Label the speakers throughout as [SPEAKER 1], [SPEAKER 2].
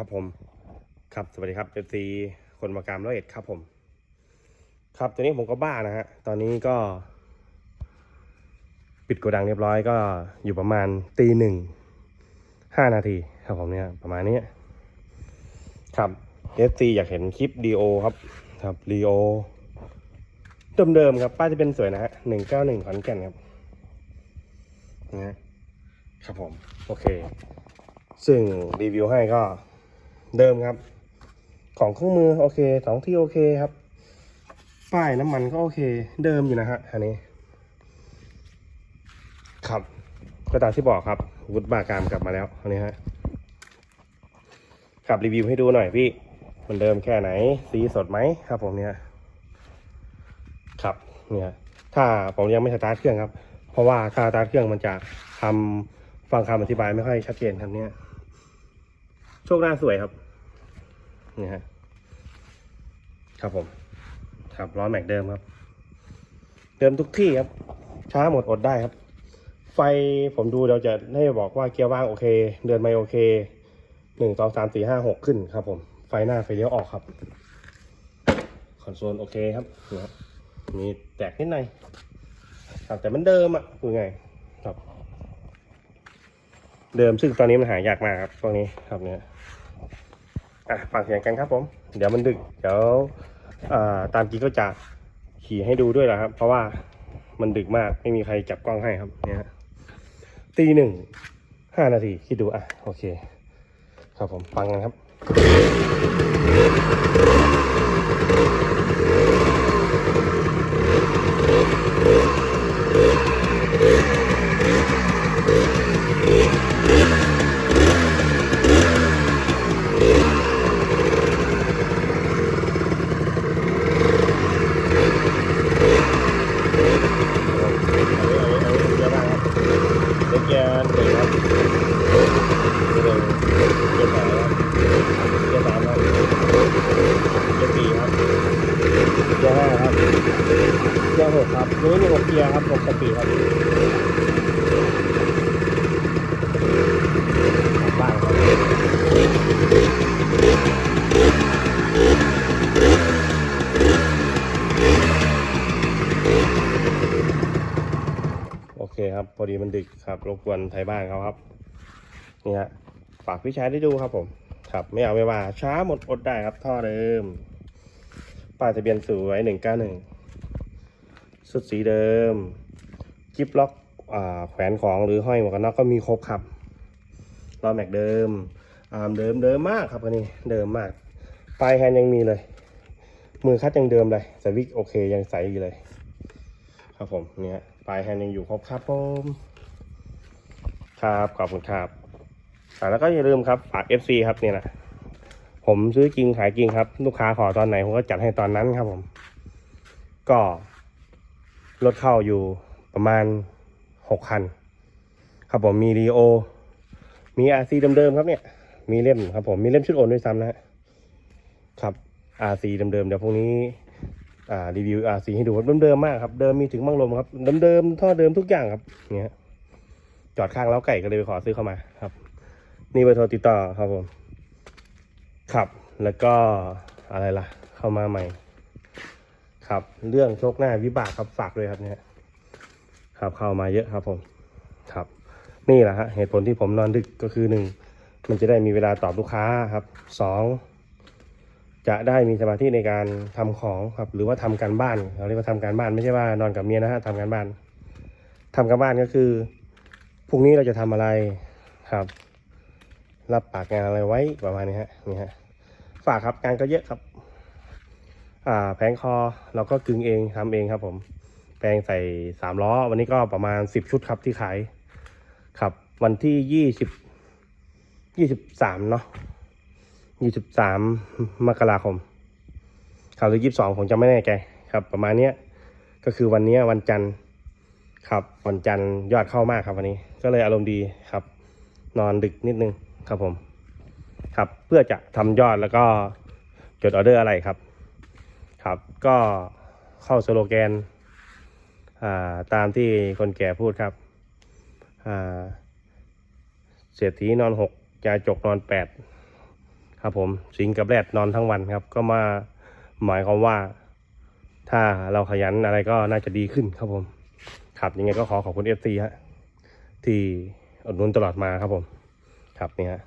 [SPEAKER 1] ครับผมครับสวัสดีครับเอฟซีคนมากรามร้อยเอ็ดครับผม ครับตอนนี้ผมก็บ้านะฮะตอนนี้ก็ ปิดโกดังเรียบร้อยก็อยู่ประมาณตีหนึ่งห้านาทีครับผมเนี่ยประมาณนี้ครับเอฟซีอยากเห็นคลิปดีโอครับ ครับดีโอเดิมๆครับ ป้ายจะเป็นสวยนะฮะหนึ่งเก้าหนึ่งขอนแก่นครับนะฮะครับผม โอเค ซึ่งรีวิวให้ก็ เดิมครับ ของเครื่องมือโอเคสองที่โอเคครับ ป้ายน้ำมันก็โอเค เดิมอยู่นะฮะอันนี้ ครับก็ตามที่บอกครับ วุฒิบากามกลับมาแล้วอันนี้ฮะขับรีวิวให้ดูหน่อยพี่มันเดิมแค่ไหน สีสดไหมครับ ผมเนี่ยครับเนี่ยถ้าผมยังไม่สตาร์ทเครื่องครับ เพราะว่าถ้าสตาร์ทเครื่องมันจะทำฟังคำอธิบายไม่ค่อยชัดเจนครับเนี่ย โชคหน้าสวยครับนี่ฮะครับผมครับล้อแม็กเดิมครับ เดิมทุกที่ครับ ช้าหมดอดได้ครับ ไฟผมดูเราจะให้บอกว่าเกียร์ว่างโอเค เดินไม่โอเคหนึ่งสองสามสี่ห้าหกขึ้นครับ ผมไฟหน้าไฟเลี้ยวออกครับคอนโซลโอเคครับนี่ครับมีแตกนิดหน่อยครับแต่มันเดิมอะคือไงครับ เดิมซึ่งตอนนี้มันหายากมากครับพวงนี้ครับเนี่ยอะฟังเสียงกันครับผม เดี๋ยวมันดึก เดี๋ยวตามจริงก็จะขี่ให้ดูด้วยแหละครับ เพราะว่ามันดึกมากไม่มีใครจับกล้องให้ครับเนี่ยตีหนึ่งห้านาทีคิดดูอะโอเค ครับผมฟังกันครับ เยอะมากครับเล็กแกนหนึ่งครับหนึ่งเกียร์สองครับเกียร์สามครับเกียร์สี่ครับเกียร์ห้าครับเกียร์หกครับนี่มีหก เกียร์ครับหกสปีดครับบ้างครับโอเคครับ พอดีมันดึกครับ รบกวนไทยบ้านเขาครับ นี่ฮะฝากพี่ชายได้ดูครับผม ครับ ไม่เอาไม่ว่า ช้าหมดอดได้ครับท่อเดิมป้ายทะเบียนสวยหนึ่งเก้าหนึ่ง สุดสีเดิมจิปล็อกอแขวนของหรือห้อยหมวกกันน็อกก็มีครบครับล้อแม็กเดิมอามเดิมเดิมมากครับอันนี้เดิมมากปลายแฮนด์ยังมีเลย มือคัดยังเดิมเลยสวิกโอเคยังใสอยู่เลย ครับผมเนี่ยปลายแฮนด์ยังอยู่ครบครับผมครับขอบคุณครับอ่แล้วก็อย่าลืมครับฝาก FC ครับเนี่ยนะผมซื้อจริงขายจริงครับ ลูกค้าขอตอนไหนผมก็จัดให้ตอนนั้นครับผม ก็ รถเข้าอยู่ประมาณหกคัน ครับผมมีรีโอ มีอาซีเดิมๆครับเนี่ย มีเล่มครับผมมีเล่มชุดโอนด้วยซ้ำนะครับอาซีเดิมๆเดี๋ยวพรุ่งนี้อ่ารีวิวอาซีให้ดูครับเดิมๆมากครับเดิมมีถึงบังลมครับเดิมๆท่อเดิมทุกอย่างครับเนี่ยจอดข้างเล้าไก่ก็เลยไปขอซื้อเข้ามาครับ นี่เบอร์โทรติดต่อครับผมครับ แล้วก็อะไรล่ะ เข้ามาใหม่ ครับ เรื่องโชคหน้าวิบากครับฝากเลยครับเนี่ยครับเข้ามาเยอะครับผมครับ นี่แหละฮะเหตุผลที่ผมนอนดึกก็คือหนึ่งมันจะได้มีเวลาตอบลูกค้าครับสองจะได้มีสมาธิในการทำของครับหรือว่าทำการบ้านเราเรียกว่าทำการบ้านไม่ใช่ว่านอนกับเมียนะฮะทำการบ้านทำการบ้านก็คือพรุ่งนี้เราจะทำอะไรครับ รับปากงานอะไรไว้ประมาณนี้ฮะนี่ฮะฝากครับงานก็เยอะครับ แผงคอเราก็กึงเองทำเองครับ ผม แปลงใส่สามล้อ วันนี้ก็ประมาณสิบชุดครับที่ขายครับ วันที่ยี่สิบยี่สิบสามเนาะยี่สิบสามมกราคมครับหรือยี่สิบสองผมจะไม่แน่ใจครับ ประมาณเนี้ยก็คือวันนี้วันจันทร์ครับวันจันทร์ยอดเข้ามากครับวันนี้ ก็เลยอารมณ์ดีครับ นอนดึกนิดนึงครับผม ครับเพื่อจะทำยอดแล้วก็จดออเดอร์อะไรครับ ครับก็เข้าสโลแกนตามที่คนแก่พูดครับเศรษฐีนอนหกยาจกนอนแปดครับผมสิงกับแรดนอนทั้งวันครับ ก็มาหมายความว่าถ้าเราขยันอะไรก็น่าจะดีขึ้นครับผมครับยังไงก็ขอขอบคุณเอฟซีฮะที่อดนุนตลอดมาครับผม ครับเนี่ยฮะ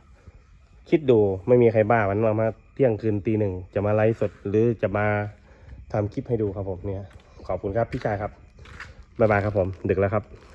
[SPEAKER 1] คิดดูไม่มีใครบ้าวันมามาเที่ยงคืนตีหนึ่งจะมาไลฟ์สดหรือจะมา ทำคลิปให้ดูครับผมเนี่ยขอบคุณครับพี่ชายครับบ๊ายบายครับผมดึกแล้วครับ